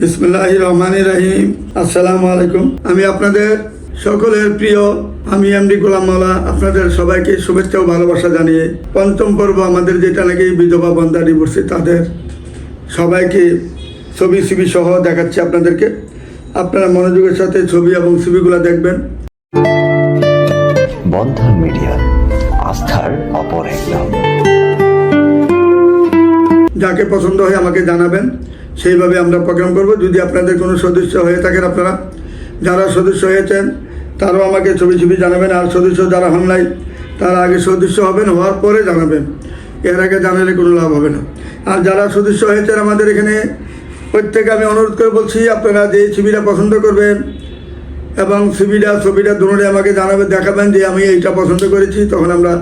বিসমুল্লাহ রহমান রাহিম আসসালামু আলাইকুম আমি আপনাদের সকলের প্রিয় আমি এমডি গোলাম মাওলা আপনাদের সবাইকে শুভেচ্ছা ও ভালোবাসা জানিয়ে পঞ্চম পর্ব আমাদের যেটা নাকি বিধবা বন্ধা ডিভোর্সে তাদের সবাইকে ছবি সিবি সহ দেখাচ্ছি আপনাদেরকে। আপনারা মনোযোগের সাথে ছবি এবং সিবিগুলো দেখবেন। বন্ধন মিডিয়া আস্থার অপর এক নাম যাকে পছন্দ হয় আমাকে জানাবেন। সেইভাবে আমরা প্রোগ্রাম করব। যদি আপনাদের কোনো সদস্য হয়ে থাকেন আপনারা, যারা সদস্য হয়েছেন, তারাও আমাকে ছবি ছবি জানাবেন। আর সদস্য যারা হন নাই, তারা আগে সদস্য হবেন, হওয়ার পরে জানাবেন। এর আগে জানালে কোনো লাভ হবে না। আর যারা সদস্য হয়েছেন আমাদের এখানে প্রত্যেকে আমি অনুরোধ করে বলছি, আপনারা যে ছবিটা পছন্দ করবেন এবং ছবিটা ছবিটা দুটোই আমাকে জানাবেন, দেখাবেন যে আমি এইটা পছন্দ করেছি, তখন আমরা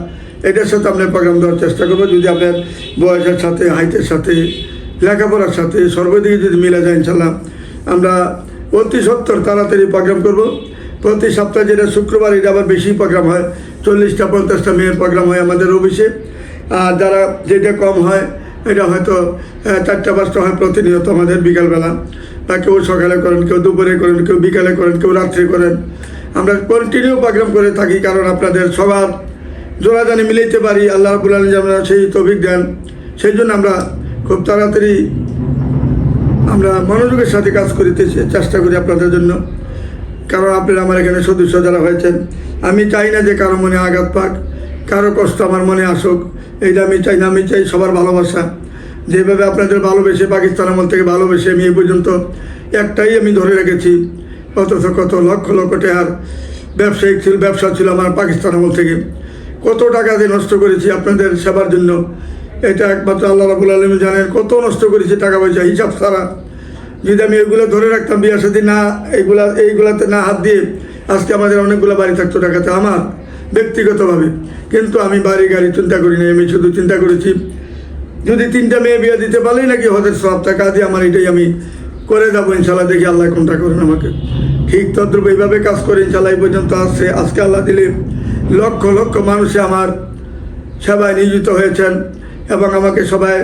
এটার সাথে আপনার প্রোগ্রাম দেওয়ার চেষ্টা করব। যদি আপনার বয়সের সাথে হাইটের সাথে লেখাপড়ার সাথে সর্বদিকে যদি মিলে যায়, ইনশাল্লাহ আমরা অতি সত্তর তাড়াতাড়ি প্রোগ্রাম করব। প্রতি সপ্তাহে যেটা শুক্রবার, এটা আবার বেশি প্রোগ্রাম হয়। চল্লিশটা, পঞ্চাশটা মেয়ের প্রোগ্রাম হয় আমাদের অফিসে আর যারা যেটা কম হয়, এটা হয়তো চারটা, পাঁচটা হয় প্রতিনিয়ত আমাদের বিকালবেলা। বা কেউ সকালে করেন, কেউ দুপুরে করেন, কেউ বিকালে করেন, কেউ রাত্রে করেন। আমরা কন্টিনিউ প্রোগ্রাম করে থাকি, কারণ আপনাদের সবার জোড়া জানি মিলাইতে পারি। আল্লাহ রাবুল আলম যেন সেই তৌফিক দেন। সেই জন্য আমরা খুব তাড়াতাড়ি আমরা মনোযোগের সাথে কাজ করিতে চেষ্টা করি আপনাদের জন্য। কারণ আপনারা আমার এখানে সদস্য যারা হয়েছেন, আমি চাই না যে কারও মনে আঘাত পাক, কারও কষ্ট আমার মনে আসুক। এইটা আমি চাই না, আমি চাই সবার ভালোবাসা। যেভাবে আপনাদের ভালোবেসে পাকিস্তান আমল থেকে ভালোবেসে আমি এই পর্যন্ত একটাই আমি ধরে রেখেছি, অথচ কত লক্ষ লক্ষ টাকার ব্যবসায়িক ছিল, ব্যবসা ছিল আমার পাকিস্তান আমল থেকে। কত টাকা দিয়ে নষ্ট করেছি আপনাদের সেবার জন্য এটা একমাত্র আল্লাহ রাবুল আলম জানেন, কত নষ্ট করেছি টাকা পয়সা, হিসাব ছাড়া। যদি আমি এগুলো ধরে রাখতাম বিয়ার সাথে না, এইগুলা, এইগুলাতে না হাত দিয়ে, আজকে আমাদের অনেকগুলো বাড়ি থাকতো টাকাতে, আমার ব্যক্তিগতভাবে। কিন্তু আমি বাড়ি, গাড়ি চিন্তা করিনি আমি শুধু চিন্তা করেছি, যদি তিনটা মেয়ে বিয়ে দিতে পারলেই নাকি সব টাকা দিয়ে আমার এটাই আমি করে যাব ইনশাল্লাহ দেখি আল্লাহ কোনটা করেন আমাকে। ঠিক তদ্রুপ এইভাবে কাজ করে ইনশাল্লাহ এই পর্যন্ত আসছে। আজকে আল্লাহ দিলে লক্ষ লক্ষ মানুষে আমার সেবায় নিয়োজিত হয়েছেন। এবং আমাকে সবাই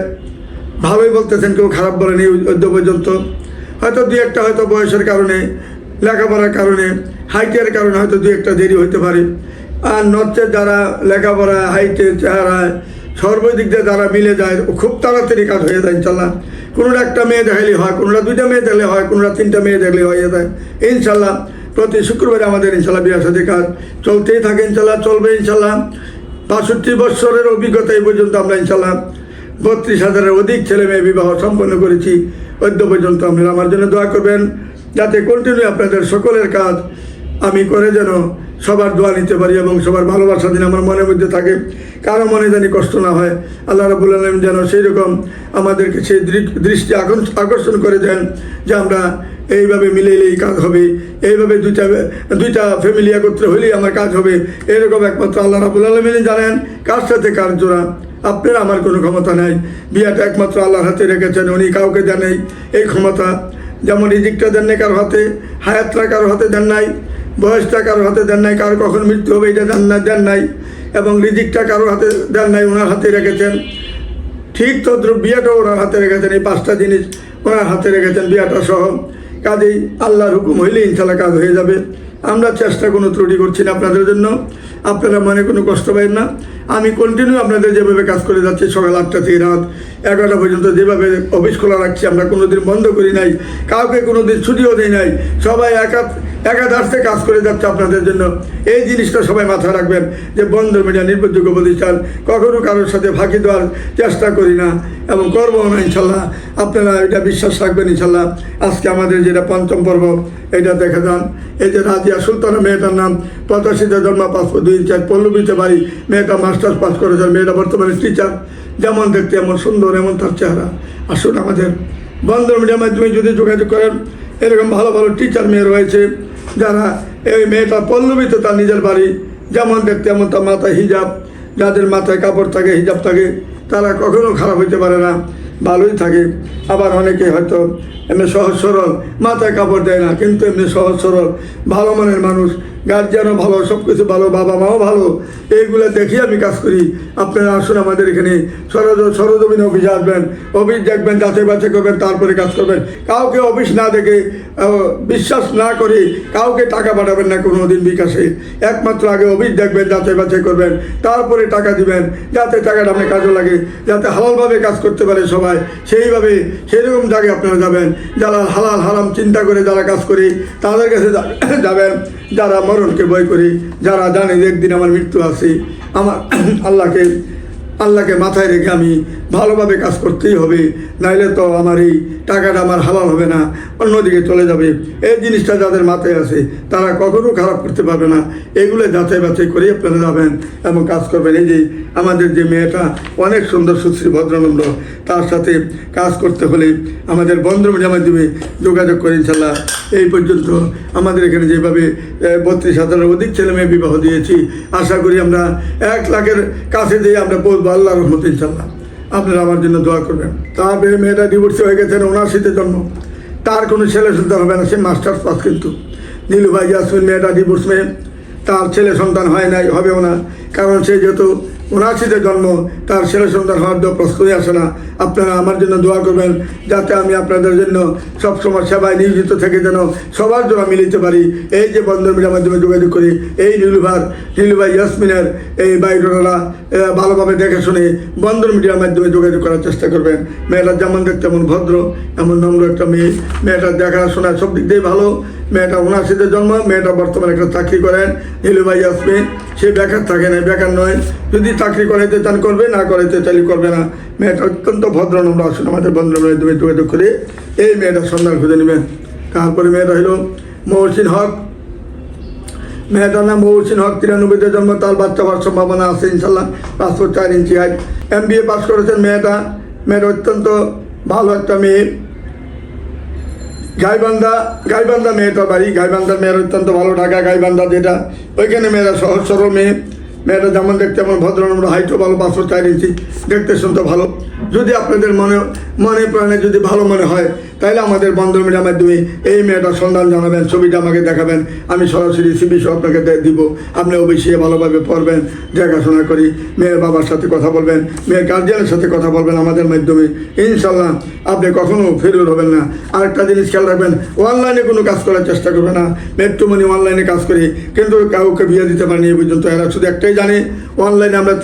ভালোই বলতেছেন, কেউ খারাপ বলেনি অদ্য পর্যন্ত। হয়তো দু একটা হয়তো বয়সের কারণে, লেখাপড়ার কারণে, হাইটের কারণে হয়তো দু একটা দেরি হতে পারে। আর নর্থের যারা লেখাপড়া হাইটে চেহারায় সর্বদিক দিয়ে যারা মিলে যায়, খুব তাড়াতাড়ি কাজ হয়ে যায় ইনশাল্লাহ। কোনোটা একটা মেয়ে দেখালে হয় কোনোটা দুইটা মেয়ে দেখলে হয় কোনোটা তিনটা মেয়ে দেখলে হয়ে যায়। ইনশাল্লাহ প্রতি শুক্রবারে আমাদের ইনশাল্লাহ বিয়ার সাথে কাজ চলতেই থাকে ইনশাল্লাহ, চলবে ইনশাল্লাহ। বাষট্টি বৎসরের অভিজ্ঞতা এই পর্যন্ত আমরা ইনশাল্লাহ বত্রিশ হাজারের অধিক ছেলে মেয়ে বিবাহ সম্পন্ন করেছি। অদ্য পর্যন্ত আপনারা আমার জন্য দোয়া করবেন, যাতে কন্টিনিউ আপনাদের সকলের কাজ আমি করে যেন সবার দোয়া নিতে পারি এবং সবার ভালোবাসা দিন আমার মনের মধ্যে থাকে। কারও মনে জানি কষ্ট না হয়। আল্লাহ রাবুল আলম যেন সেই রকম আমাদেরকে সেই দৃষ্টি আকর্ষ- আকর্ষণ করে দেন, যে আমরা এইভাবে মিলে মিলেলেই কাজ হবে। এইভাবে দুইটা দুইটা ফ্যামিলি একত্র হলেই আমার কাজ হবে। এরকম একমাত্র আল্লাহ রাবুল আলমিনী জানেন, কার সাথে কার জোড়া? আপনার আমার কোনো ক্ষমতা নাই। বিয়াটা একমাত্র আল্লাহর হাতে রেখেছেন, উনি কাউকে দেন নাই। এই ক্ষমতা, যেমন রিজিকটা দেন নাই কারও হাতে, হায়াতটা কারও হাতে দেন নাই, বয়সটা কারও হাতে দেন নাই, কারও কখন মৃত্যু হবে এটা দেন না দেন নাই, এবং রিজিকটা কারও হাতে দেন নাই ওনার হাতে রেখেছেন। ঠিক তদ্রুপ বিয়েটাও ওনার হাতে রেখেছেন, এই পাঁচটা জিনিস ওনার হাতে রেখেছেন, বিয়াটা সহ। কাজেই আল্লাহর হুকুম হইলে ইনশাল্লাহ কাজ হয়ে যাবে। আমরা চেষ্টা কোনো ত্রুটি করছি না আপনাদের জন্য। আপনারা মনে কোনো কষ্ট পাবেন না। আমি কন্টিনিউ আপনাদের যেভাবে কাজ করে যাচ্ছি সকাল আটটা থেকে রাত এগারোটা পর্যন্ত যেভাবে অফিস খোলা রাখছি, আমরা কোনোদিন বন্ধ করি নাই, কাউকে কোনোদিন ছুটিও দিই নাই। সবাই একা একাধারতে কাজ করে যাচ্ছে আপনাদের জন্য। এই জিনিসটা সবাই মাথায় রাখবেন যে বন্ধ মিডিয়া নির্ভরযোগ্য প্রতিষ্ঠান কখনো কারোর সাথে ফাঁকি দেওয়ার চেষ্টা করি না এবং করব না, ইনশাল্লাহ। আপনারা এটা বিশ্বাস রাখবেন, ইনশাল্লাহ। আজকে আমাদের যেটা পঞ্চম পর্ব, এটা দেখে যান। এই যে রাজিয়া সুলতানা মেয়েটার নাম, পঁচাশিতে জন্ম পাস দুই চার পল্লবীতে বাড়ি। মেয়েটা মাস্টার্স পাস করেছেন, মেয়েটা বর্তমানে টিচার যেমন দেখতে এমন সুন্দর, এমন তার চেহারা। আসুন আমাদের বন্ধ মিডিয়ার মাধ্যমে যদি যোগাযোগ করেন, এরকম ভালো ভালো টিচার মেয়ে রয়েছে। যারা এই মেয়েটা পল্লবিত তার নিজের বাড়ি, যেমন দেখতে এমন তার মাথায় হিজাব, যাদের মাথায় কাপড় থাকে, হিজাব থাকে, তারা কখনো খারাপ হইতে পারে না, ভালোই থাকে। আবার অনেকে হয়তো এমনি সহজ সরল, মাথায় কাপড় দেয় না, কিন্তু এমনি সহজ সরল, ভালো মানের মানুষ গার্জিয়ানও ভালো সব কিছু ভালো, বাবা মাও ভালো, এইগুলো দেখি আমি কাজ করি। আপনারা আসুন আমাদের এখানে, সরজ, সরজমিন অফিসে আসবেন, অফিস দেখবেন, যাচাই বাছাই করবেন, তারপরে কাজ করবেন। কাউকে অফিস না দেখে বিশ্বাস না করে কাউকে টাকা পাঠাবেন না কোনো দিন বিকাশে। একমাত্র আগে অফিস দেখবেন, যাচাই বাছাই করবেন, তারপরে টাকা দিবেন, যাতে টাকাটা আপনি কাজে লাগে, যাতে হালালভাবে কাজ করতে পারে সবাই। সেইভাবে, সেরকম জায়গায় আপনারা যাবেন, যারা হালাল, হারাম চিন্তা করে যারা কাজ করে, তাদের কাছে যাবেন। যারা মরণকে ভয় করে যারা জানে যে একদিন আমার মৃত্যু আছে আমার আল্লাহকে আল্লাহকে মাথায় রেখে আমি ভালোভাবে কাজ করতেই হবে, নাইলে তো আমার এই টাকাটা আমার হালাল হবে না, অন্যদিকে চলে যাবে। এই জিনিসটা যাদের মাথায় আছে, তারা কখনো খারাপ করতে পারবে না। এগুলো যাচাই বাছাই করে আপনারা যাবেন এবং কাজ করবেন। এই যে আমাদের যে মেয়েটা, অনেক সুন্দর সুশ্রী ভদ্রানন্দ তার সাথে কাজ করতে হলে আমাদের বন্ধ মাধ্যমে যোগাযোগ করে ইনশাল্লাহ এই পর্যন্ত আমাদের এখানে যেভাবে বত্রিশ হাজারের অধিক ছেলে মেয়ে বিবাহ দিয়েছি, আশা করি আমরা এক লাখের কাছে দিয়ে আমরা বলব আল্লাহ রহমত ইনশাল্লাহ। আপনারা আমার জন্য দোয়া করবেন। তারপরে মেয়েটা ডিভোর্সি হয়ে গেছেন উনাশিতে জন্য তার কোনো ছেলে সন্তান হবে না, সে মাস্টার্স পাস কিন্তু। নীলু ভাই, ইয়াসমিন, মেয়েটা ডিভোর্স মেয়ে। তার ছেলে সন্তান হয় নাই, হবেও না। কারণ সে যেহেতু উনাশিতে জন্ম, তার ছেলে সন্তান হওয়ার তো প্রশ্নই আসে না। আপনারা আমার জন্য দোয়া করবেন, যাতে আমি আপনাদের জন্য সবসময় সেবায় নিয়োজিত থেকে যেন সবার জন্য মিলিতে পারি। এই যে বন্ধন মিডিয়ার মাধ্যমে যোগাযোগ করি, এই নীলুভার, নীলুভাই ইয়াসমিনের, এই বাইরোরা ভালোভাবে দেখে শুনে বন্ধন মিডিয়ার মাধ্যমে যোগাযোগ করার চেষ্টা করবেন। মেয়েটা যেমন দেখতে এমন ভদ্র, এমন নম্র একটা মেয়ে। মেয়েটা দেখাশোনা সব দিক দিয়ে ভালো। মেয়েটা উনাশিতে জন্ম, মেয়েটা বর্তমানে একটা চাকরি করেন। নীলুভাই ইয়াসমিন সে বেকার থাকে না, বেকার নয়। যদি চাকরি করাইতে চান করবে, না করাইতে চাইলে করবে না। মেয়েটা অত্যন্ত ভদ্র নম্র আসুন আমাদের বন্ধন মাধ্যমে যোগাযোগ করে এই মেয়েটার সন্ধান খুঁজে নেবেন তারপরে মেয়েটা হলো মহসিন হক। মেয়েটার নাম মহসিন হক, তিরানব্বইতে জন্ম, তার বাচ্চা হওয়ার সম্ভাবনা আছে ইনশাল্লাহ পাঁচ ফুট চার inch height M B A pass করেছেন মেয়েটা। মেয়েটা অত্যন্ত ভালো একটা মেয়ে। গাইবান্ধা গাইবান্ধা মেয়েটা বাড়ি গাইবান্ধার মেয়ের অত্যন্ত ভালো ঢাকা, গাইবান্ধা যেটা। ওইখানে মেয়েরা সহজ সরল মেয়ে। মেয়েরা যেমন দেখতে এমন ভদ্র নম্র হাইটও ভালো পাঁচশো ইঞ্চি দেখতে শুনতে ভালো। যদি আপনাদের মনে মনে প্রাণে যদি ভালো মনে হয় তাহলে আমাদের বন্ধন মিডিয়ার মাধ্যমে এই মেয়েটার সন্ধান জানাবেন, ছবিটা আমাকে দেখাবেন। আমি সরাসরি সিবি সহ আপনাকে দিব। আপনি অবশ্যই ভালোভাবে পড়বেন, দেখাশোনা করি। মেয়ের বাবার সাথে কথা বলবেন, মেয়ের গার্জিয়ানের সাথে কথা বলবেন আমাদের মাধ্যমে। ইনশাল্লাহ আপনি কখনো ফেরুর হবেন না। আরেকটা জিনিস খেয়াল রাখবেন অনলাইনে কোনো কাজ করার চেষ্টা করবে না। মেট্রোমনি অনলাইনে কাজ করি, কিন্তু কাউকে বিয়ে দিতে পারিনি এই পর্যন্ত। এরা শুধু একটাই জানে অনলাইনে আমরা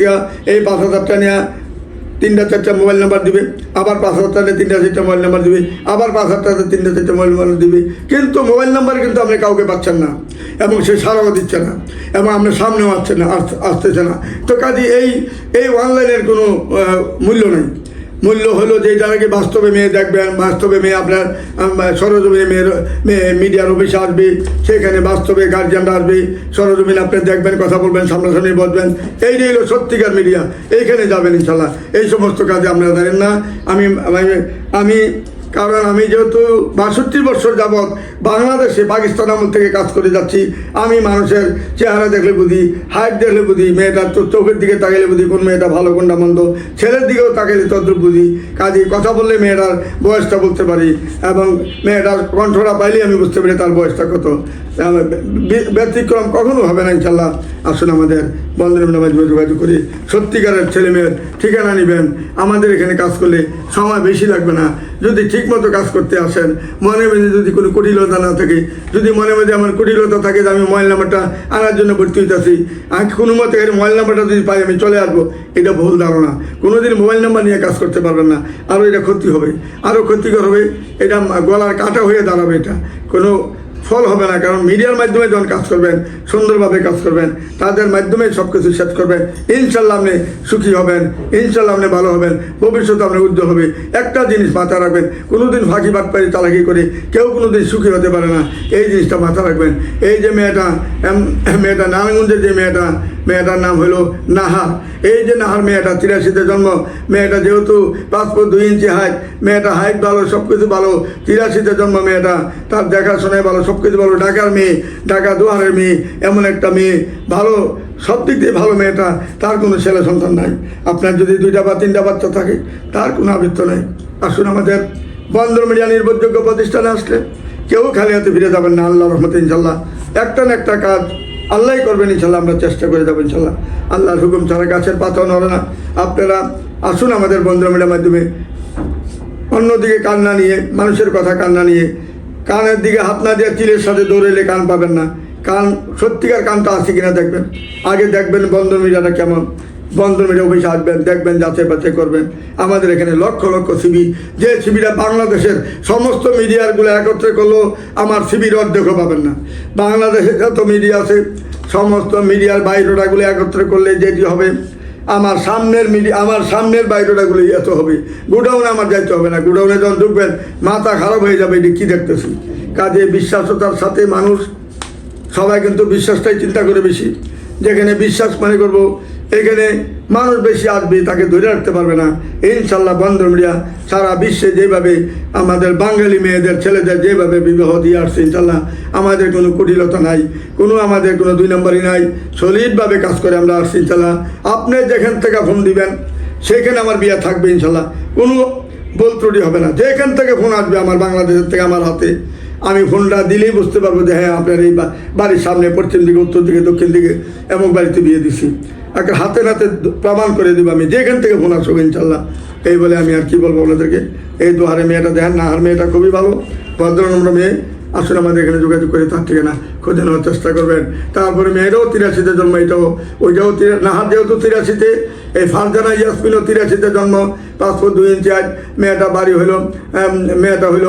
এই পাঁচ হাজারটা নেওয়া তিনটা চারটা মোবাইল নাম্বার দিবে, আবার পাঁচ হাজার তিনটা চারটা মোবাইল নাম্বার দিবে, আবার পাঁচ হাজার টাকা তিনটা চারটা মোবাইল নাম্বার দিবে। কিন্তু মোবাইল নাম্বার কিন্তু আপনি কাউকে পাচ্ছেন না, এবং সে সারাও দিচ্ছে না, এবং আপনার সামনেও আসছে না, আস- আসতেছে না। তো কাজে এই এই অনলাইনের কোনো মূল্য নেই। মূল্য হলো যে নাকি বাস্তবে মেয়ে দেখবেন, বাস্তবে মেয়ে আপনার সরজমিনে মেয়ের, মেয়ে মিডিয়ার অফিসে আসবে, সেখানে বাস্তবে গার্জিয়ানরা আসবে, সরজমিনে আপনি দেখবেন, কথা বলবেন, সামনাসামনি বসবেন। যে হলো সত্যিকার মিডিয়া এইখানে যাবেন ইনশাল্লাহ। এই সমস্ত কাজে আপনারা জানেন না। আমি- আমি কারণ আমি যেহেতু বাষট্টি বছর যাবৎ বাংলাদেশে পাকিস্তান আমল থেকে কাজ করে যাচ্ছি, আমি মানুষের চেহারা দেখলে বুঝি, হাইট দেখলে বুঝি, মেয়েটার চোখের দিকে তাকাইলে বুঝি কোন মেয়েটা ভালো, কোনটা মন্দ, ছেলের দিকেও তাকাইলে তদ্রুপ বুঝি। কাজে কথা বললে মেয়েটার বয়সটা বলতে পারি এবং মেয়েটার কণ্ঠটা পাইলে আমি বুঝতে পারি তার বয়সটা কত। ব্যতিক্রম কখনো হবে না ইনশাল্লাহ আসুন আমাদের বন্ধনের মাধ্যমে যোগাযোগ করি। সত্যিকারের ছেলে মেয়ের ঠিকানা নেবেন। আমাদের এখানে কাজ করলে সময় বেশি লাগবে না। যদি ঠিকমতো কাজ করতে আসেন, মনে মনে যদি কোনো কুটিলতা না থাকে, যদি মনে মধ্যে আমার কুটিলতা থাকে যে আমি মোবাইল নাম্বারটা আনার জন্য ভর্তি হইতেছি আমি কোনো মতে মোবাইল নাম্বারটা যদি পাই আমি চলে আসব, এটা ভুল ধারণা। কোনো দিন মোবাইল নাম্বার নিয়ে কাজ করতে পারবেন না। আরও এটা ক্ষতি হবে। আরও ক্ষতিকর হবে। এটা গলার কাটা হয়ে দাঁড়াবে এটা। কোনো ফল হবে না, কারণ মিডিয়ার মাধ্যমে যখন কাজ করবেন, সুন্দরভাবে কাজ করবেন, তাদের মাধ্যমে সব কিছু শেষ করবেন ইনশাল্লাহ আপনি সুখী হবেন ইনশাল্লাহ আপনি ভালো হবেন, ভবিষ্যতে আপনি উজ্জ্বল হবে। একটা জিনিস মাথা রাখবেন, কোনোদিন ফাঁকি বাটপাড়ি চালাকি করে কেউ কোনোদিন সুখী হতে পারে না। এই জিনিসটা মাথা রাখবেন। এই যে মেয়েটা মেয়েটা নারায়ণগঞ্জের যে মেয়েটা মেয়েটার নাম হলো নাহার এই যে নাহার মেয়েটা, তিরাশিতে জন্ম। মেয়েটা যেহেতু ফুট দুই ইঞ্চি হাইট মেয়েটা হাইট ভালো সব কিছু ভালো, তিরাশিতে জন্ম মেয়েটা। তার দেখাশোনায় ভালো সব কিছু ভালো। ঢাকার মেয়ে, ঢাকা দুয়ারের মেয়ে, এমন একটা মেয়ে। ভালো, সব দিক দিয়ে ভালো মেয়েটা। তার কোনো ছেলে সন্তান নাই। আপনার যদি দুইটা বা তিনটা বাচ্চা থাকে, তার কোনো আবৃত্ত নেই। আসুন আমাদের বন্দর মিডিয়া নির্ভরযোগ্য প্রতিষ্ঠানে আসলে কেউ খালি হাতে ফিরে যাবেন না আল্লাহ রহমত ইনশাল্লাহ। একটা না একটা কাজ আল্লাহই করবেন ইনশাল্লাহ, আমরা চেষ্টা করে যাব ইনশাল্লাহ। আল্লাহর হুকুম ছাড়া গাছের পাতাও নড়ে না। আপনারা আসুন আমাদের বন্ধুরা মাধ্যমে। অন্যদিকে কান না নিয়ে, মানুষের কথা কান না নিয়ে, কানের দিকে হাত না দিয়ে চিলের সাথে দৌড়েলে কান পাবেন না। কান, সত্যিকার কানটা আছে কিনা দেখবেন। আগে দেখবেন বন্ধ মিডিয়াটা কেমন। বন্ধন মিডিয়া অফিসে আসবেন, দেখবেন যাচাই বাছাই করবেন। আমাদের এখানে লক্ষ লক্ষ সিবি, যে সিবিটা বাংলাদেশের সমস্ত মিডিয়ারগুলো একত্রে করলেও আমার সিবির অর্ধেকও পাবেন না। বাংলাদেশে যত মিডিয়া আছে, সমস্ত মিডিয়ার বাইরোটাগুলো একত্রে করলে যেটি হবে, আমার সামনের মিডিয়া আমার সামনের বাইরেটাগুলো এত হবে। গুডাউনে আমার যাইতে হবে না, গুডাউনে যখন ঢুকবেন, মাথা খারাপ হয়ে যাবে, এটি কী দেখতেছি? কাজে বিশ্বাসতার সাথে মানুষ, সবাই কিন্তু বিশ্বাসটাই চিন্তা করে বেশি। যেখানে বিশ্বাস মনে করব এখানে মানুষ বেশি আসবে, তাকে ধরে রাখতে পারবে না। ইনশাল্লাহ বন্ধ মিডিয়া সারা বিশ্বে যেভাবে আমাদের বাঙালি মেয়েদের, ছেলেদের যেভাবে বিবাহ দিয়ে আসছে ইনশাল্লাহ আমাদের কোনো কুটিলতা নাই, কোনো আমাদের কোনো দুই নম্বরই নাই। সলিডভাবে কাজ করে আমরা আসছি ইনশাল্লাহ আপনি যেখান থেকে ফোন দিবেন, সেখানে আমার বিয়ে থাকবে ইনশাল্লাহ কোনো বল ত্রুটি হবে না। যেখান থেকে ফোন আসবে আমার বাংলাদেশের থেকে, আমার হাতে। আমি ফোনটা দিলেই বুঝতে পারব যে হ্যাঁ আপনার এই বাড়ির সামনে পশ্চিম দিকে, উত্তর দিকে, দক্ষিণ দিকে এমন বাড়িতে বিয়ে দিছি। একটা হাতে নাতে প্রমাণ করে দেবো আমি, যেখান থেকে ফোন আসুক, ইনশাল্লাহ। এই বলে আমি আর কি বলব ওনাদেরকে এই দুহারে মেয়েটা দেখেন না আর মেয়েটা খুবই ভালো। ভদ্রনম্র মেয়ে আসলে আমাদের এখানে যোগাযোগ করে, তার ঠিকানা খুঁজে নেওয়ার চেষ্টা করবেন। তারপরে মেয়েরাও তিরাশিতে জন্ম এটাও ওইটাও নাহার যেহেতু তিরাশিতে, এই ফারজানা ইয়াসমিনও তিরাশিতে জন্ম, পাঁচ ফুট দুই ইঞ্চি আজ। মেয়েটা বাড়ি হইল মেয়েটা হইল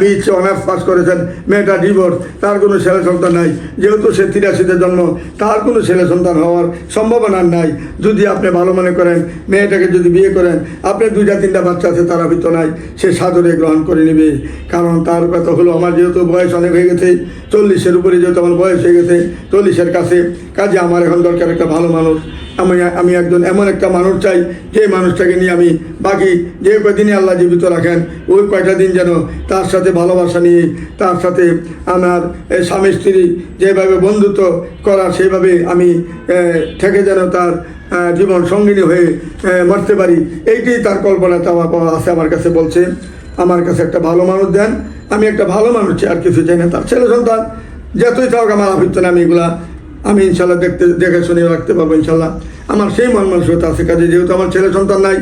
বিচ অনার্স পাস করেছেন, মেয়েটা ডিভোর্স তার কোনো ছেলে সন্তান নাই। যেহেতু সে তিরাশিতে জন্ম, তার কোনো ছেলে সন্তান হওয়ার সম্ভাবনা নাই। যদি আপনি ভালো মনে করেন, মেয়েটাকে যদি বিয়ে করেন, আপনি দুইটা, তিনটা বাচ্চা আছে, তারা ভিতর নাই। সে সাদরে গ্রহণ করে নেবে। কারণ তার কথা হলো, আমার যেহেতু বয়স অনেক হয়ে গেছে, চল্লিশের উপরে যেহেতু আমার বয়স হয়ে গেছে, চল্লিশের কাছে। কাজে আমার এখন দরকার একটা ভালো মানুষ। আমি আমি একজন এমন একটা মানুষ চাই, যে মানুষটাকে নিয়ে আমি বাকি যে কদিনই আল্লাহ জীবিত রাখেন, ওই কয়টা দিন যেন তার সাথে ভালোবাসা নিয়ে, তার সাথে আমার স্বামী স্ত্রী যেভাবে বন্ধুত্ব করা, সেভাবে আমি থেকে যেন তার জীবন সঙ্গিনী হয়ে মরতে পারি। এইটাই তার কল্পনা চাওয়া পাওয়া আছে আমার কাছে বলছে। আমার কাছে একটা ভালো মানুষ দেন। আমি একটা ভালো মানুষ চাই, আর কিছু চাই না। তার ছেলে সন্তান, যতই থাকুক আমার আভিত্য আমি এগুলা আমি ইনশাল্লাহ দেখতে, দেখে শুনে রাখতে পারব ইনশাল্লাহ। আমার সেই মন মানসিকতা আছে, কাজে যেহেতু আমার ছেলে সন্তান নাই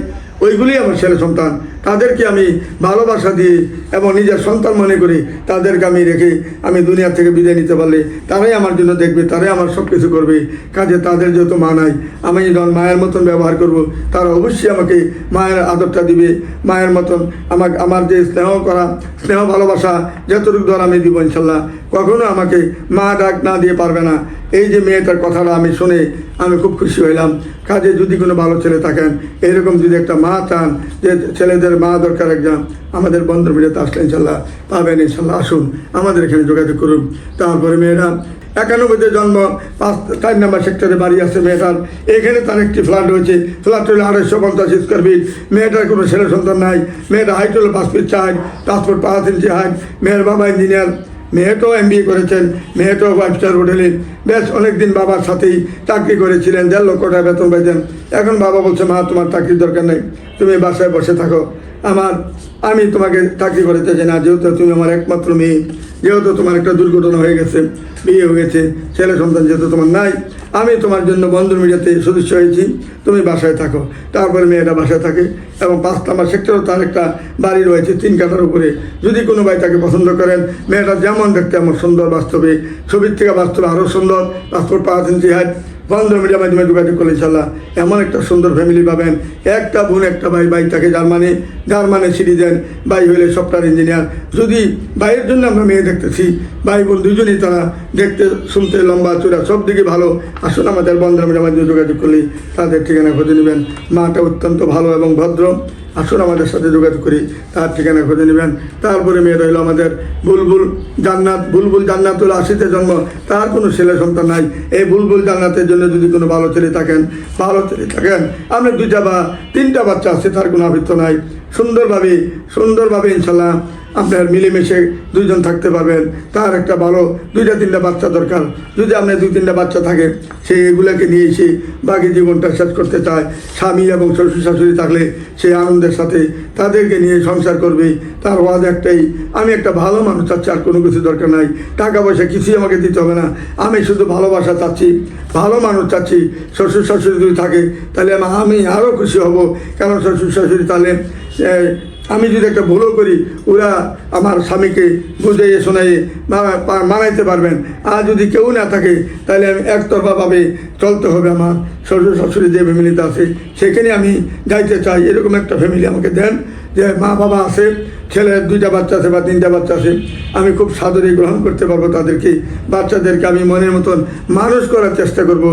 ওইগুলি আমার ছেলে সন্তান। তাদেরকে আমি ভালোবাসা দিয়ে এবং নিজের সন্তান মনে করি, তাদেরকে আমি রেখে আমি দুনিয়া থেকে বিদায় নিতে পারলে তারাই আমার জন্য দেখবে, তারাই আমার সব কিছু করবে। কাজে তাদের যেহেতু মা নাই, আমি যখন মায়ের মতন ব্যবহার করব, তারা অবশ্যই আমাকে মায়ের আদরটা দিবে। মায়ের মতন আমাকে, আমার যে স্নেহ করা, স্নেহ ভালোবাসা, যতটুকু ধর আমি দিব ইনশাল্লাহ, কখনো আমাকে মা ডাক না দিয়ে পারবে না। এই যে মেয়েটার কথাটা আমি শুনে আমি খুব খুশি হইলাম। কাজে যদি কোনো ভালো ছেলে থাকেন, এরকম যদি একটা মা চান, যে ছেলেদের মা দরকার একজন। আমাদের বন্ধু মিডিয়াতে আসলে ইনশাল্লাহ পাবেন, ইনশাল্লাহ আসুন। আমাদের এখানে যোগাযোগ করুন। তারপরে মেয়েরা, একানব্বইতে জন্ম, পাঁচ, চার নম্বর সেক্টরে বাড়ি আছে মেয়েটার। এখানে তার একটি ফ্ল্যাট রয়েছে। ফ্ল্যাট হলো আড়াইশো পঞ্চাশ স্কোয়ার ফিট মেয়েটার কোনো ছেলে সন্তান নাই। মেয়েটা হাইট হলো পাঁচ ফিট চার ফুট পাঁচ ইঞ্চি হাইট মেয়ের বাবা ইঞ্জিনিয়ার মেয়েটাও এম বি করেছেন। মেয়েটাও ফাইভ স্টার হোটেলে বেশ, অনেকদিন বাবার সাথেই চাকরি করেছিলেন। দেড় লক্ষ টাকা বেতন পাইতেন। এখন বাবা বলছে, মা, তোমার চাকরির দরকার নেই। তুমি বাসায় বসে থাকো। আমার, আমি তোমাকে চাকরি করতে চাই না। যেহেতু তুমি আমার একমাত্র মেয়ে, যেহেতু তোমার একটা দুর্ঘটনা হয়ে গেছে, বিয়ে হয়ে গেছে, ছেলে সন্তান যেহেতু তোমার নাই, আমি তোমার জন্য বন্ধুর মিডিয়াতে সদস্য হয়েছি। তুমি বাসায় থাকো। তারপরে মেয়েটা বাসায় থাকে এবং পাঁচ নাম্বার সেক্টরও তার একটা বাড়ি রয়েছে, তিন কাঠার উপরে। যদি কোনো ভাই তাকে পছন্দ করেন, মেয়েটা যেমন দেখতে এমন সুন্দর, বাস্তবে, ছবির থেকে বাস্তবে আরও সুন্দর। পাসপোর্ট পাঁচ ইঞ্চি হাইট বন্ধ মিডিয়ার মাধ্যমে যোগাযোগ করলে ইনশাল্লাহ এমন একটা সুন্দর ফ্যামিলি পাবেন। একটা বোন, একটা ভাই ভাই তাকে জার্মানি জার্মানি সিটিজেন ভাই হইলে সফটওয়্যার ইঞ্জিনিয়ার যদি ভাইয়ের জন্য আমরা মেয়ে দেখতেছি, ভাই বোন দুজনেই তারা দেখতে, শুনতে লম্বা চূড়া, সব দিকে ভালো। আসুন আমাদের বন্ধ মিডিয়ার মাধ্যমে যোগাযোগ করলে তাদের ঠিকানা খুঁজে নেবেন। মাটা অত্যন্ত ভালো এবং ভদ্র। আসুন আমাদের সাথে যোগাযোগ করি, তার ঠিকানা খুঁজে নেবেন। তারপরে মেয়ে রইল আমাদের বুলবুল জান্নাত, বুলবুল জান্নাতুল আশিতে জন্ম। তার কোনো ছেলে সন্তান নাই। এই বুলবুল জান্নাতের জন্য যদি কোনো ভালো ছেলে থাকেন, ভালো ছেলে থাকেন আপনার দুইটা বা তিনটা বাচ্চা আছে, তার কোনো আবৃত্ত নাই। সুন্দরভাবে সুন্দরভাবে ইনশাল্লাহ আপনার মিলেমিশে দুইজন থাকতে পারবেন। তার একটা ভালো দুইটা, তিনটা বাচ্চা দরকার। যদি আপনার দুই, তিনটা বাচ্চা থাকে, সে এগুলোকে নিয়ে এসে বাকি জীবনটা শেষ করতে চায়। স্বামী এবং শ্বশুর শাশুড়ি থাকলে সে আনন্দের সাথে তাদেরকে নিয়ে সংসার করবে। তার ওয়াজ একটাই, আমি একটা ভালো মানুষ চাচ্ছি, আর কোনো কিছু দরকার নাই। টাকা পয়সা কিছুই আমাকে দিতে হবে না। আমি শুধু ভালোবাসা চাচ্ছি, ভালো মানুষ চাচ্ছি। শ্বশুর শাশুড়ি যদি থাকে, তাহলে আমি আরও খুশি হব। কারণ শ্বশুর শাশুড়ি তাহলে এ, আমি যদি একটা ভুলও করি, ওরা আমার স্বামীকে বুঝাইয়ে শোনাইয়ে মানাইতে পারবেন। আর যদি কেউ না থাকে, তাহলে আমি একতরফাভাবে চলতে হবে আমার শ্বশুর শাশুড়ি যে ফ্যামিলিতে আছে, সেখানে আমি যাইতে চাই। এরকম একটা ফ্যামিলি আমাকে দেন যে মা বাবা আছে ছেলের দুইটা বাচ্চা আছে বা তিনটা বাচ্চা আছে, আমি খুব সাদরে গ্রহণ করতে পারব তাদেরকে। বাচ্চাদেরকে আমি মনের মতন মানুষ করার চেষ্টা করব।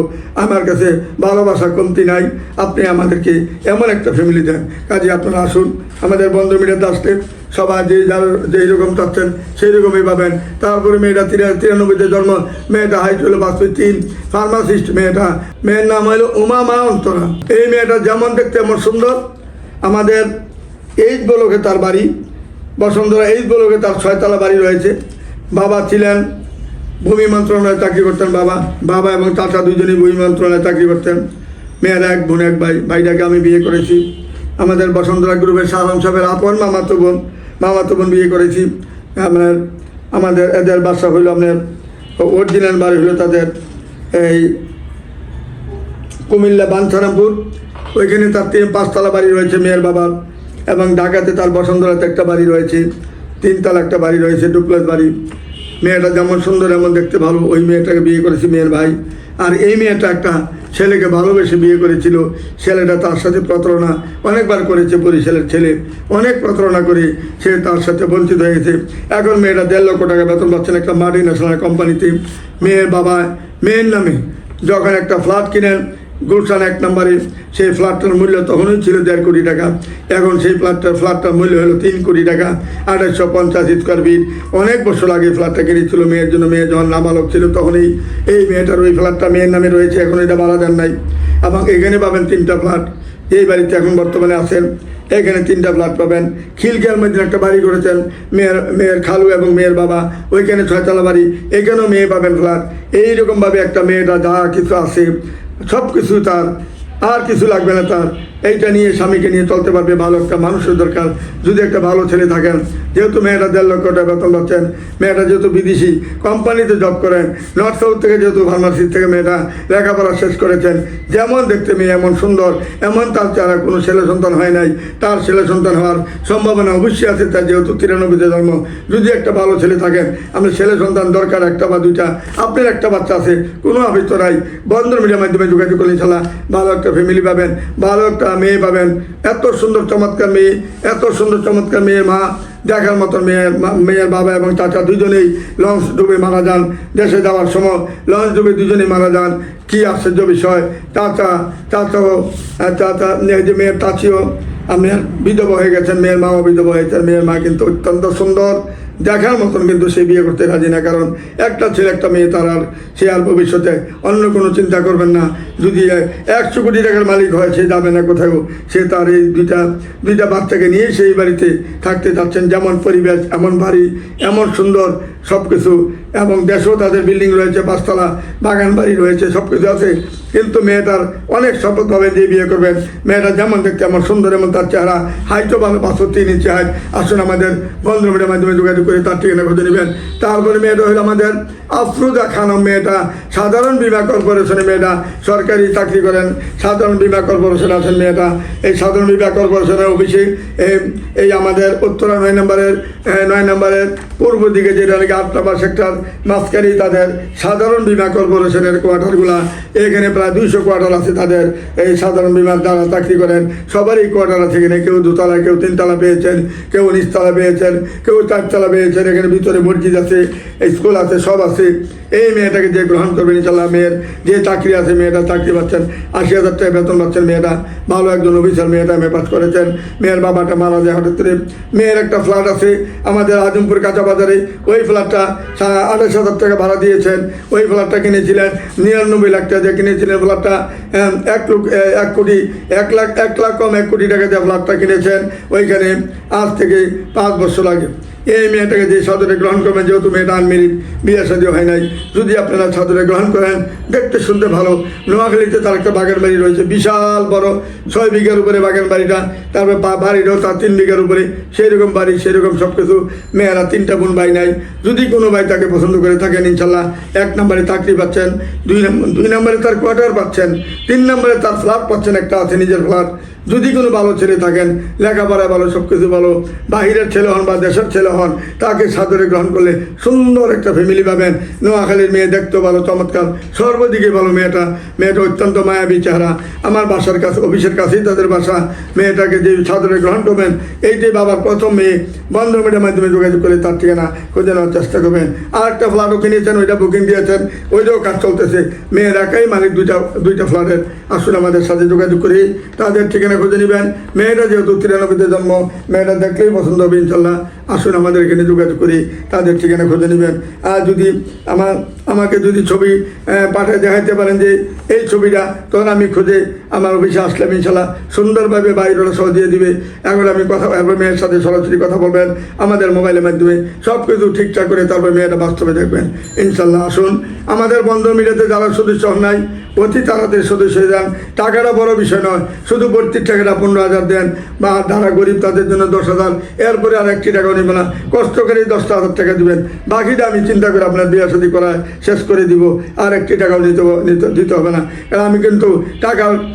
আমার কাছে ভালোবাসা কমতি নাই। আপনি আমাদেরকে এমন একটা ফ্যামিলি দেন। কাজে আপনারা আসুন আমাদের বন্ধু মিডিয়াতে আসলে সবাই যে যার যেই রকম চাচ্ছেন সেই রকমই পাবেন। তারপরে মেয়েটা তিরা তিরানব্বইতে জন্ম, মেয়েটা হাইট হলো পাঁচশো তিন ফার্মাসিস্ট মেয়েটা। মেয়ের নাম হলো উমা মা অন্তরা এই মেয়েটা যেমন দেখতে এমন সুন্দর। আমাদের এইট ব্লকে তার বাড়ি, বসন্তরা এইট ব্লকে তার ছয়তলা বাড়ি রয়েছে। বাবা ছিলেন ভূমি মন্ত্রণালয়ে চাকরি করতেন বাবা। বাবা এবং চাচা দুজনেই ভূমি মন্ত্রণালয়ে চাকরি করতেন। মেয়েরা এক বোন, এক ভাই। ভাইটাকে আমি বিয়ে করেছি। আমাদের বসন্তরা গ্রুপের আলম সাহেবের আপন মামাতো বোন মামাতো বোন বিয়ে করেছি। আপনার, আমাদের এদের বাসা হইল আপনার অরিজিনাল বাড়ি হলো তাদের এই কুমিল্লা বাঞ্ছারামপুর ওইখানে তার তিন পাঁচতলা বাড়ি রয়েছে মেয়ের বাবার এবং ঢাকাতে তার বসন্তরাতে একটা বাড়ি রয়েছে, তিনতলা একটা বাড়ি রয়েছে ডুপ্লেস বাড়ি। মেয়েটা যেমন সুন্দর, এমন দেখতে ভালো। ওই মেয়েটাকে বিয়ে করেছে মেয়ের ভাই। আর এই মেয়েটা একটা ছেলেকে ভালোবেসে বিয়ে করেছিল। ছেলেটা তার সাথে প্রতারণা অনেকবার করেছে বরিশালের ছেলে। অনেক প্রতারণা করে সে তার সাথে বঞ্চিত হয়েছে। এখন মেয়েটা দেড় লক্ষ টাকা বেতন পাচ্ছেন একটা মাল্টি ন্যাশনাল কোম্পানিতে মেয়ের বাবা, মেয়ের নামে যখন একটা ফ্ল্যাট কিনেন গুলশান এক নম্বরে সেই ফ্ল্যাটটার মূল্য তখনই ছিল দেড় কোটি টাকা। এখন সেই ফ্ল্যাটটার ফ্ল্যাটটার মূল্য হলো তিন কোটি টাকা। আঠাশশো পঞ্চাশ স্কোয়ার ফিট অনেক বছর আগে ফ্ল্যাটটা কিনেছিল মেয়ের জন্য। মেয়ে যখন নাবালক ছিল তখনই এই মেয়েটার ওই ফ্ল্যাটটা মেয়ের নামে রয়েছে। এখন এটা ভাড়া দেন নাই। এবং এখানে পাবেন তিনটা ফ্ল্যাট। এই বাড়িতে এখন বর্তমানে আছেন। এখানে তিনটা ফ্ল্যাট পাবেন। খিলকিয়ার মধ্যে একটা বাড়ি করেছেন মেয়ের মেয়ের খালু এবং মেয়ের বাবা। ওইখানে ছয়তলা বাড়ি। এখানেও মেয়ে পাবেন ফ্ল্যাট। এইরকমভাবে একটা মেয়েটা যা কিছু আছে সব কিছু তার আর কিছু লাগবে না তার এইটা নিয়ে স্বামীকে নিয়ে চলতে পারবে, ভালো একটা মানুষের দরকার। যদি একটা ভালো ছেলে থাকেন, যেহেতু মেয়েটা দেড় লক্ষ টাকা বেতন পাচ্ছেন, মেয়েটা যেহেতু বিদেশি, কোম্পানিতে জব করেন নর্থ সাউথ থেকে যেহেতু ফার্মাসি থেকে মেয়েটা লেখাপড়া শেষ করেছেন, যেমন দেখতে মেয়ে, এমন সুন্দর, এমন তার চারা কোনো ছেলে সন্তান হয় নাই, তার ছেলে সন্তান হওয়ার সম্ভাবনা অবশ্যই আছে, তার যেহেতু তিরানব্বইতে জন্ম। যদি একটা ভালো ছেলে থাকেন আমি ছেলে সন্তান দরকার একটা বা দুইটা, আপনার একটা বাচ্চা আছে, কোনো আবিষ্ট নাই, বন্ধন মিডিয়ার মাধ্যমে যোগাযোগ করলে ইনশাল্লাহ ভালো একটা ফ্যামিলি পাবেন, ভালো একটা মেয়ে পাবেন। এত সুন্দর চমৎকার মেয়ে, এত সুন্দর চমৎকার মেয়ে মা, দেখার মতো মেয়ের মা- মেয়ের বাবা এবং চাচা দুজনেই লঞ্চ ডুবে মারা যান। দেশে যাওয়ার সময় লঞ্চ ডুবে দুজনেই মারা যান। কি আশ্চর্য বিষয়। চাচা চাচাও চাচা যে মেয়ের চাচিও মেয়ের বিধবা হয়ে গেছেন, মেয়ের মাও বিধবা হয়েছেন মেয়ের মা কিন্তু অত্যন্ত সুন্দর। দেখার মতন কিন্তু সে বিয়ে করতে রাজি না, কারণ একটা ছেলে, একটা মেয়ে তার আর সে আর ভবিষ্যতে অন্য কোনো চিন্তা করবেন না। যদি একশো কোটি টাকার মালিক হয়, সে যাবে না কোথাও সে তার এই দুইটা দুইটা বাচ্চাকে নিয়ে সেই বাড়িতে থাকতে চাচ্ছেন যেমন পরিবেশ, এমন বাড়ি, এমন সুন্দর সব কিছু এবং দেশেও তাদের বিল্ডিং রয়েছে, পাঁচতলা, বাগান বাড়ি রয়েছে সব কিছু আছে। কিন্তু মেয়েটার অনেক শপথভাবে দিয়ে বিয়ে করবেন, মেয়েটা যেমন দেখতে এমন সুন্দর, এমন তার চেহারা। হাইটও ভালো পাঁচশো তিন ইঞ্চি হাইট। আসুন আমাদের বন্ধু মিডিয়ার মাধ্যমে যোগাযোগ করে তার ঠিকানা খুঁজে নেবেন। তারপরে মেয়েটা হলো আমাদের আফরুজা খানম মেয়েটা, সাধারণ বীমা কর্পোরেশনের মেয়েটা, সরকারি চাকরি করেন, সাধারণ বীমা কর্পোরেশনে আছেন মেয়েটা এই সাধারণ বীমা কর্পোরেশনের অফিসে এই- আমাদের উত্তরা নয় নম্বরের নয় নম্বরের পূর্ব দিকে যেটা নাকি আট নম্বর সেক্টর মাঝখানে তাদের সাধারণ বীমা কর্পোরেশনের কোয়ার্টারগুলা। এখানে প্রায় দুইশো কোয়ার্টার আছে তাদের এই সাধারণ বীমার দ্বারা চাকরি করেন। সবারই কোয়ার্টার আছে এখানে। কেউ দুতলা কেউ তিনতলা পেয়েছেন, কেউ নিচতলা পেয়েছেন, কেউ চারতলা পেয়েছেন, এখানে ভিতরে মসজিদ আছে স্কুল আছে, সব আছে। এই মেয়েটাকে যে গ্রহণ করবেন, ইনশাল্লাহ মেয়ের যে চাকরি আছে মেয়েটা চাকরি পাচ্ছেন আশি হাজার টাকা বেতন পাচ্ছেন মেয়েটা ভালো একজন অফিসার মেয়েটা এমএ পাস করেছেন মেয়ের বাবাটা মারা যায় হঠাৎ করে। মেয়ের একটা ফ্ল্যাট আছে আমাদের আজমপুর কাঁচা বাজারে ওই ফ্ল্যাটটা আঠাশ হাজার টাকা ভাড়া দিয়েছেন ওই ফ্ল্যাটটা কিনেছিলেন নিরানব্বই লাখ টাকা দিয়ে কিনেছিলেন ফ্ল্যাটটা এক লোক আহ, এক কোটি এক লাখ এক লাখ কম এক কোটি টাকা দিয়ে ফ্ল্যাটটা কিনেছেন ওইখানে আজ থেকে পাঁচ বছর আগে। এই মেয়েটাকে যে সাদরে গ্রহণ করবেন, যেহেতু মেয়েটা আনমেরিড, বিয়ে শাদী হয় নাই, যদি আপনারা সাদরে গ্রহণ করেন, দেখতে শুনতে ভালো। নোয়াখালীতে তার একটা বাগান বাড়ি রয়েছে, বিশাল বড়, ছয় বিঘার উপরে বাগান বাড়িটা, তারপরে বাড়িটাও তার তিন বিঘার উপরে সেই রকম বাড়ি সেই রকম সব কিছু মেয়েরা তিনটা বোন ভাই নাই। যদি কোনো ভাই তাকে পছন্দ করে থাকেন, ইনশাল্লাহ, এক নম্বরে চাকরি পাচ্ছেন, দুই নম্বর দুই নম্বরে তার কোয়ার্টার পাচ্ছেন, তিন নম্বরে তার ফ্ল্যাট পাচ্ছেন, একটা আছে নিজের ফ্ল্যাট। যদি কোনো ভালো ছেলে থাকেন, লেখাপড়া ভালো সব কিছু ভালো, বাহিরের ছেলে হন বা দেশের ছেলে হন তাকে সাদরে গ্রহণ করলে সুন্দর একটা ফ্যামিলি পাবেন। নোয়াখালীর মেয়ে দেখতে ভালো, চমৎকার। সর্বদিকে ভালো মেয়েটা। মেয়েটা অত্যন্ত মায়াবী চেহারা। আমার বাসার কাছে, অফিসের কাছেই তাদের বাসা। মেয়েটাকে যে সাদরে গ্রহণ করবেন, এইটাই বাবার প্রথম মেয়ে। বন্ধ মিডিয়ার মাধ্যমে যোগাযোগ করে তার ঠিকানা খুঁজে নেওয়ার চেষ্টা করবেন। আর একটা ফ্ল্যাটও কিনেছেন, ওইটা বুকিং দিয়েছেন। ওইটাও কাজ চলতেছে। মেয়ের একাই মালিক দুইটা দুইটা ফ্ল্যাটের আসলে আমাদের সাথে যোগাযোগ করি। তাদের ঠিকানা খুঁজে নেবেন। মেয়েটা যেহেতু তিরানব্বইতে জন্ম, মেয়েটা দেখলেই পছন্দ হবে ইনশাল্লাহ। আসুন আমাদের এখানে যোগাযোগ করি, তাদের ঠিকানা খুঁজে নেবেন। আর যদি আমার আমাকে যদি ছবি পাঠায় দেখাইতে পারেন যে, এই ছবিটা তখন আমি খুঁজে আমার অফিসে আসলাম, ইনশাল্লাহ সুন্দরভাবে বাইরেটা সহ দিয়ে দিবে। এখন আমি কথা এবার মেয়ের সাথে সরাসরি কথা বলবেন, আমাদের মোবাইলের মাধ্যমে সব কিছু ঠিকঠাক করে তারপর মেয়েটা বাস্তবে দেখবেন। ইনশাল্লাহ আসুন। আমাদের বন্ধন মিডিয়াতে যারা সদস্য হন নাই, অতি তাড়াতাড়ি সদস্য হয়ে যান। টাকাটা বড় বিষয় নয়, শুধু ভর্তির টাকাটা পনেরো হাজার দেন বা যারা গরিব তাদের জন্য দশ হাজার। এরপরে আর একটি টাকাও নেবে না। কষ্ট করে দশটা হাজার টাকা দিবেন। বাকিটা আমি চিন্তা করে আপনার বিয়ে শাদী করায় শেষ করে দিব। আর একটি টাকাও নিতে দিতে হবে না। কারণ আমি কিন্তু টাকা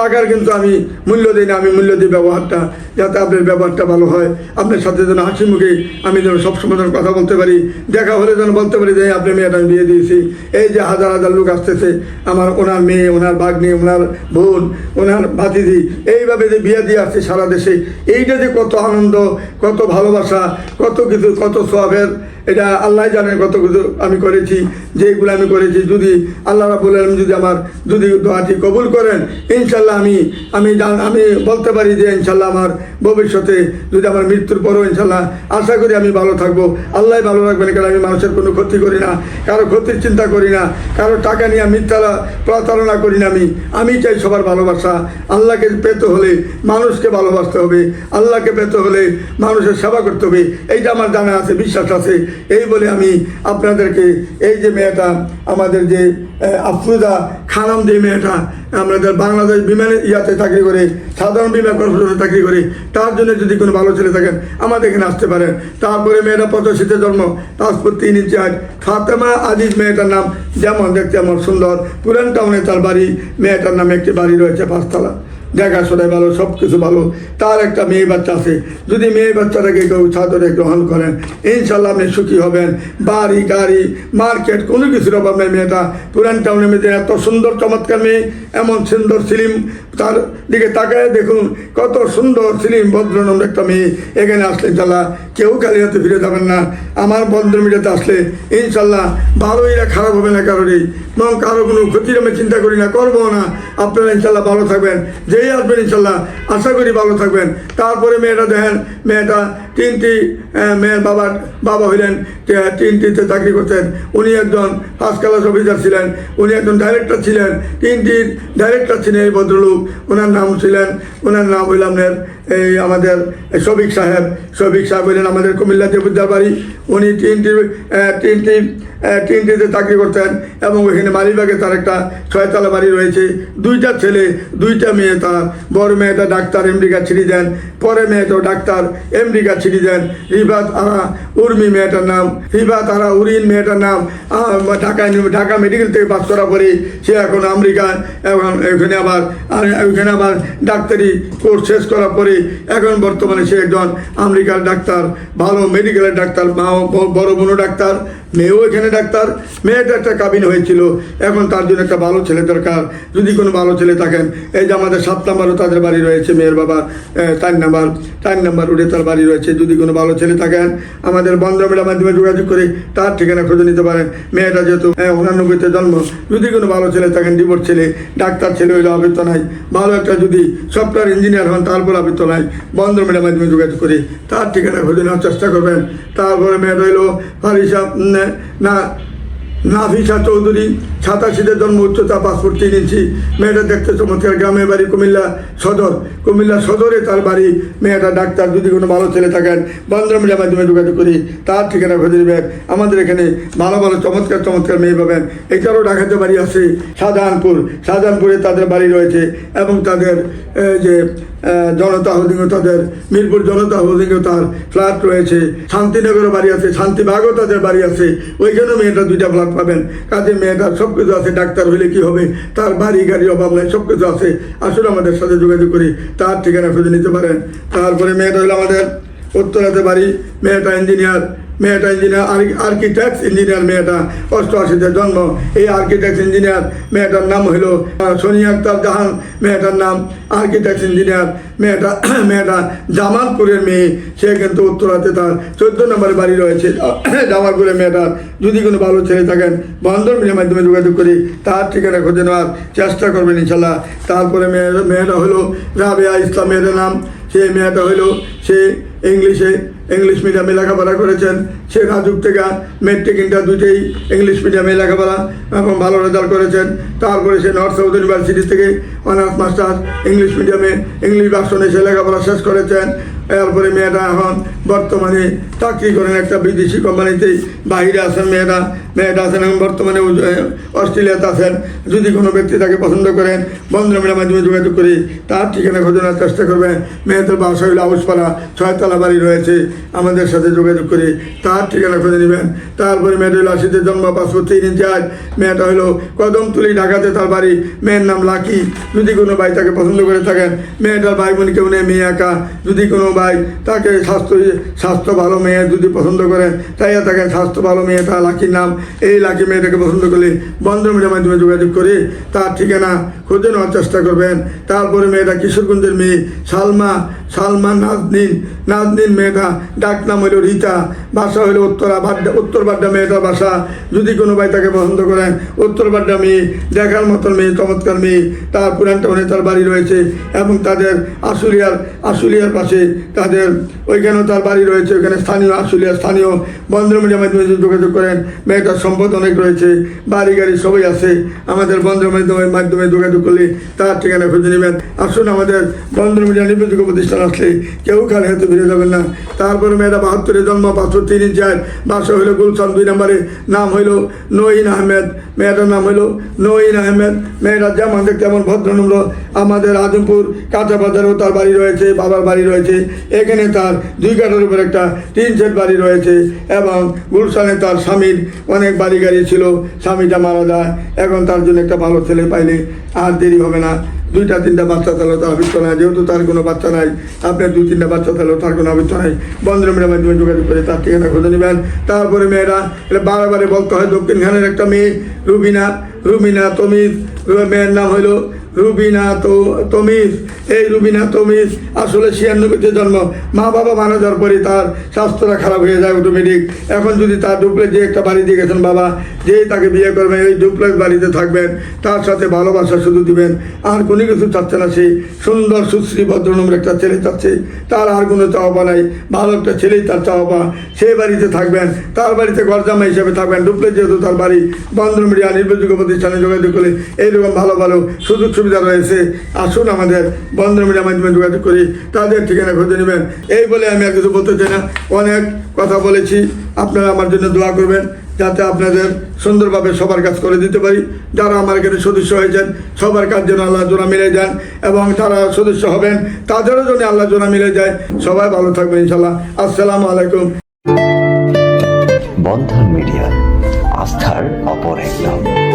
টাকার কিন্তু আমি মূল্য দিই না, আমি মূল্য দিই ব্যবহারটা, যাতে আপনার ব্যবহারটা ভালো হয়। আপনার সাথে যেন হাসি মুখে আমি যেন সবসময় যেন কথা বলতে পারি, দেখা হলে যেন বলতে পারি যে আপনার মেয়েটা আমি বিয়ে দিয়েছি। এই যে হাজার হাজার লোক আসতেছে, আমার ওনার মেয়ে, ওনার বাগ্নি ওনার বোন, ওনার ভাতিজি, এইভাবে যে বিয়ে দিয়ে আসছে সারা দেশে, এইটা যে কত আনন্দ, কত ভালোবাসা, কত কিছু, কত সবের এটা আল্লাহ জানেন কত কিছু আমি করেছি, যেগুলো আমি করেছি। যদি আল্লাহ রাবুল আলম যদি আমার যদি দোয়াটি কবুল করেন ইনশাল্লাহ আমি আমি জান- আমি বলতে পারি যে ইনশাল্লাহ আমার ভবিষ্যতে যদি আমার মৃত্যুর পরও ইনশাল্লাহ আশা করি আমি ভালো থাকব। আল্লাহ ভালো রাখবেন কারণ আমি মানুষের কোনো ক্ষতি করি না কারও ক্ষতির চিন্তা করি না কারও টাকা নিয়ে মিথ্যা প্রতারণা করি না আমি। আমি চাই সবার ভালোবাসা আল্লাহকে পেতে হলে মানুষকে ভালোবাসতে হবে আল্লাহকে পেতে হলে মানুষের সেবা করতে হবে এইটা আমার জানা আছে বিশ্বাস আছে। এই বলে আমি আপনাদেরকে এই যে মেয়েটা আমাদের যে আহ, আফরুজা খানাম যে মেয়েটা আমাদের বাংলাদেশ বিমানে ইয়াতে চাকরি করে, সাধারণ বিমা কর্পোরেশনে চাকরি করে, তার জন্য যদি কোনো ভালো ছেলে থাকেন, আমাদের এখানে আসতে পারেন। তারপরে মেয়েটা পঁচাশিতে জন্ম পাসপোর্ট তিন ইঞ্চি হাইট। ফাতেমা আজিজ মেয়েটার নাম, যেমন দেখতে আমার সুন্দর। পুরান টাউনে তার বাড়ি, মেয়েটার নামে একটি বাড়ি রয়েছে পাঁচতলা। দেখাশোনায় ভালো সব কিছু ভালো। তার একটা মেয়ে বাচ্চা আছে। যদি মেয়ে বাচ্চাটাকে কেউ ছাত্রে গ্রহণ করেন ইনশাল্লাহ আপনি সুখী হবেন। বাড়ি, গাড়ি, মার্কেট, কোনো কিছুর অভাব মেয়েটা। পুরান টাউনে মেয়েদের এত সুন্দর, চমৎকার মেয়ে, এমন সুন্দর, সিলিম তার দিকে তাকায় দেখুন, কত সুন্দর সিলিম ভদ্রনম একটা মেয়ে। এখানে আসলে ইনশাল্লাহ কেউ খালি হাতে ফিরে যাবেন না। আমার ভদ্র মিডিয়াতে আসলে, ইনশাল্লাহ ভালো এরা খারাপ হবে না কারোরই। এবং কারও কোনো ক্ষতির আমি চিন্তা করি না, করব না। আপনারা ইনশাল্লাহ ভালো থাকবেন। যেই আসবেন ইনশাল্লাহ, আশা করি ভালো থাকবেন। তারপরে মেয়েটা দেখেন, মেয়েটা তিনটি মেয়ের বাবার বাবা হইলেন তিনটিতে চাকরি করতেন, উনি একজন ফার্স্ট ক্লাস অফিসার ছিলেন, উনি একজন ডাইরেক্টর ছিলেন, তিনটির ডাইরেক্টর ছিলেন এই ভদ্রলোক, ওনার নাম ছিলেন, ওনার নাম হইলাম এই আমাদের শফিক সাহেব শফিক সাহেব হইলেন আমাদের কুমিল্লা দেবুদ্দার বাড়ি উনি তিনটি তিনটি তিনটিতে চাকরি করতেন এবং ওইখানে মালিবাগে তার একটা ছয়তলা বাড়ি রয়েছে। দুইটা ছেলে, দুইটা মেয়ে তার। বড় মেয়েটা ডাক্তার এমডিকা ছিঁড়ি দেন পরে মেয়েটাও ডাক্তার এমডিকা ছিঁড়ি দেন। রিবাত আরা উর্মি মেয়েটার নাম, রিবাত আরা উরিন মেয়েটার নাম। ঢাকায় ঢাকা মেডিকেল থেকে পাস করার পরে সে এখন আমেরিকা এখন ওইখানে আবার ওইখানে আবার ডাক্তারি কোর্স শেষ করার পরে এখন বর্তমানে সে একজন আমেরিকার ডাক্তার ভালো মেডিকেলের ডাক্তার বড় বড় ডাক্তার। মেয়েও এখানে ডাক্তার, মেয়েটা একটা কাবিন হয়েছিল। এখন তার জন্য একটা ভালো ছেলে দরকার। যদি কোনো ভালো ছেলে থাকেন, এই যে আমাদের সাত নাম্বারও তাদের বাড়ি রয়েছে, মেয়ের বাবা চার নাম্বার চার নাম্বার রোডে তার বাড়ি রয়েছে। যদি কোনো ভালো ছেলে থাকেন, আমাদের বন্ধমের মাধ্যমে যোগাযোগ করে তার ঠিকানা খুঁজে নিতে পারেন। মেয়েটা যেহেতু উনানব্বইতে জন্ম, যদি কোনো ভালো ছেলে থাকেন ডিভোর্স ছেলে, ডাক্তার ছেলে হইলে আবৃত্ত নাই। ভালো একটা যদি সফটওয়্যার ইঞ্জিনিয়ার হন তারপর আবৃত্ত নাই। বন্ধমের মাধ্যমে যোগাযোগ করে তার ঠিকানা খুঁজে নেওয়ার চেষ্টা করবেন। তারপরে মেয়েটা হইল ফারিসা উম, না নাফিসা চৌধুরী সাতাশিতে জন্ম, উচ্চতা পাসপোর্ট তিন ইঞ্চি। মেয়েটা দেখতে চমৎকার, গ্রামের বাড়ি কুমিল্লা সদর। কুমিল্লা সদরে তার বাড়ি। মেয়েটা ডাক্তার, যদি কোনো ভালো ছেলে থাকেন বন্ধমিলার মাধ্যমে যোগাযোগ করি। তার ঠিকানা খুঁজে দেবেন আমাদের এখানে ভালো ভালো, চমৎকার চমৎকার মেয়ে পাবেন। এছাড়াও ঢাকাতে বাড়ি আছে শাহজাহানপুর। শাহজাহানপুরে তাদের বাড়ি রয়েছে এবং তাদের যে জনতা হোল্ডিংও তাদের, মিরপুর জনতা হোল্ডিংও তার ফ্ল্যাট রয়েছে। শান্তিনগরও বাড়ি আছে, শান্তিবাগও তাদের বাড়ি আছে। ওইখানেও মেয়েটা দুইটা ফ্ল্যাট পাবেন। কাজে মেয়েটার সব কিছু আছে, ডাক্তার হইলে কি হবে? তার বাড়ি গাড়ির অভাব নাই সব কিছু আছে। আসলে আমাদের সাথে যোগাযোগ করি। তার ঠিকানা খুঁজে নিতে পারেন। তারপরে মেয়েটা হলো আমাদের উত্তরাতে বাড়ি। মেয়েটা ইঞ্জিনিয়ার মেয়েটা ইঞ্জিনিয়ার আর্কিটেক্ট ইঞ্জিনিয়ার মেয়েটা অষ্টআশিতে জন্ম। এই আর্কিটেক্ট ইঞ্জিনিয়ার মেয়েটার নাম হলো আহ, সোনিয়া আক্তার জাহান। মেয়েটার নাম আর্কিটেক্ট ইঞ্জিনিয়ার মেয়েটা মেয়েটা জামালপুরের মেয়ে। সে কিন্তু উত্তরাতে তার চোদ্দ নম্বরে বাড়ি রয়েছে। জামালপুরের মেয়েটার যদি কোনো ভালো ছেলে থাকেন বন্ধন মিডিয়ার মাধ্যমে যোগাযোগ করি। তার ঠিকানা খুঁজে নেওয়ার চেষ্টা করবেন ইনশাল্লাহ। তারপরে মেয়ে মেয়েটা হলো রাবেয়া ইসলাম মেয়েটার নাম। সেই মেয়েটা হইল সে ইংলিশে ইংলিশ মিডিয়ামে লেখাপড়া করেছেন। সে রাজুক থেকে মেট্রিক ইন্টার দুইটাই ইংলিশ মিডিয়ামে লেখাপড়া এবং ভালো রেজাল্ট করেছেন। তারপরে সে নর্থ সাউথ ইউনিভার্সিটি থেকে অনার্স মাস্টার্স ইংলিশ মিডিয়ামে ইংলিশ ভার্সনে সে লেখাপড়া শেষ করেছেন। এরপরে মেয়েটা এখন বর্তমানে চাকরি করেন একটা বিদেশি কোম্পানিতে বাইরে আছেন মেয়েরা মেয়েটা আছেন এখন বর্তমানে অস্ট্রেলিয়াতে আছেন। যদি কোনো ব্যক্তি তাকে পছন্দ করেন বন্ধুরা মাধ্যমে যোগাযোগ করে তার ঠিকানা খোঁজানোর চেষ্টা করবেন। মেয়েদের বাসা হইল আউসপাড়া ছয়তলা বাড়ি রয়েছে। আমাদের সাথে যোগাযোগ করে তার ঠিকানা খুঁজে নেবেন। তারপরে মেয়েটা হইল আশিতে জন্ম পাসপোর্ট তিন ইঞ্চি আজ মেয়েটা হইল কদমতুলি, ঢাকাতে তার বাড়ি। মেয়ের নাম লাকি। যদি কোনো ভাই তাকে পছন্দ করে থাকেন, মেয়েটার ভাই বোন কেউ নেই, মেয়ে একা। যদি কোনো ভাই, তাকে স্বাস্থ্য স্বাস্থ্য ভালো মেয়ে যদি পছন্দ করেন তাই তাকে স্বাস্থ্য ভালো মেয়েটা লাকির নাম, এই লাকি মেয়েটাকে পছন্দ করলে বন্ধ মিডিয়ার মাধ্যমে যোগাযোগ করে তার ঠিকানা খুঁজে নেওয়ার চেষ্টা করবেন। তারপরে মেয়েটা কিশোরগঞ্জের মেয়ে সালমা সালমা নাজনীন নাজনীন মেয়েটা ডাক নাম হইল রীতা, বাসা হইল উত্তরা, বাড্ডা, উত্তর বাড্ডা মেয়েটার বাসা। যদি কোনো ভাই তাকে পছন্দ করেন, উত্তর বাড্ডা মেয়ে, দেখার মতন মেয়ে, চমৎকার মেয়ে, তার পুরান টাউনে তার বাড়ি রয়েছে এবং তাদের আশুলিয়ার আশুলিয়ার পাশে তাদের ওইখানেও তার বাড়ি রয়েছে, ওইখানে স্থানীয় আশুলিয়া স্থানীয় বন্ধ মিডিয়ার মাধ্যমে যোগাযোগ করেন। মেয়েটার সম্পদ অনেক রয়েছে, বাড়ি গাড়ি সবই আছে। আমাদের বন্ধ মাধ্যমের মাধ্যমে যোগাযোগ করলে তার ঠিকানা খুঁজে নেবেন। আসুন আমাদের বন্ধ মিডিয়া নির্ভরযোগ্য প্রতিষ্ঠান আসলে কেউ খালি হাতে ফিরে যাবেন না। তারপরে মেয়েটা বাহাত্তরে জন্ম পাঁচশো তিন চার বাসা হইল গুলশান দুই নম্বরে। নাম হইল নঈন আহমেদ। মেয়েটার নাম হইল নঈন আহমেদ। মেয়েটা যেমন দেখতে তেমন ভদ্রনম্র আমাদের আজমপুর কাঁচা বাজারেও তার বাড়ি রয়েছে, বাবার বাড়ি রয়েছে। এখানে তার দুই কাঠার উপর একটা তিন সেট বাড়ি রয়েছে এবং গুলশানে তার স্বামীর অনেক বাড়ি গাড়ি ছিল, স্বামীটা মারা যায়। এখন তার জন্য একটা ভালো ছেলে পাইলে আর দেরি হবে না। দুইটা, তিনটা বাচ্চা থাকলেও তার আবৃত্ত নাই যেহেতু তার কোনো বাচ্চা নাই, আপনার দুই, তিনটা বাচ্চা থাকলেও তার কোনো আবৃত্ত নাই। বন্ধুরা মাধ্যমে যোগাযোগ করে তার ঠিকানা খুঁজে নেবেন। তারপরে মেয়েরা, এটা বারে বলতে হয় দক্ষিণখানের একটা মেয়ে, রুবিনা। রুবিনা তমিজ, মেয়ের নাম হইল রুবিনা তো তমিজ, এই রুবিনা তমিজ, আসলে ছিয়ানব্বইতে জন্ম। মা বাবা মারা যাওয়ার পরে তার স্বাস্থ্যটা খারাপ হয়ে যায় অটোমেটিক এখন যদি তার ডুপ্লেক্স যে একটা বাড়ি দিয়ে গেছেন বাবা, যেই তাকে বিয়ে করবেন, এই ডুপ্লেক্স বাড়িতে থাকবেন, তার সাথে ভালোবাসা শুধু দিবেন। আর কোনো কিছু চাচ্ছে না সে। সুন্দর, সুশ্রী ভদ্রনম্র একটা ছেলে চাচ্ছে। তার আর কোনো চাওয়া নাই। ভালো একটা ছেলেই তার চাওয়া সেই বাড়িতে থাকবেন, তার বাড়িতে গরজামা হিসেবে থাকবেন। ডুপ্লেক্স যেহেতু তার বাড়ি, বন্ধন মিডিয়া, নির্ভরযোগ্য প্রতিষ্ঠানে যোগাযোগ করে এইরকম ভালো ভালো সুযোগ সুবিধা রয়েছে। আসুন আমাদের বন্ধ মিডিয়ার মাধ্যমে যোগাযোগ করি তাদের ঠিকানা খুঁজে নেবেন। এই বলে আমি আর কিছু বলতে চাই না। অনেক কথা বলেছি। আপনারা আমার জন্য দোয়া করবেন যাতে আপনাদের সুন্দরভাবে সবার কাজ করে দিতে পারি। যারা আমার এখানে সদস্য হয়েছেন, সবার কাজ যেন আল্লাহ জোড়া মিলে যান এবং যারা সদস্য হবেন, তাদেরও যেন আল্লাহ জোড়া মিলে যায়। সবাই ভালো থাকবেন ইনশাল্লাহ আসসালামু আলাইকুম। বন্ধন মিডিয়া, আস্থার অপর এক নাম।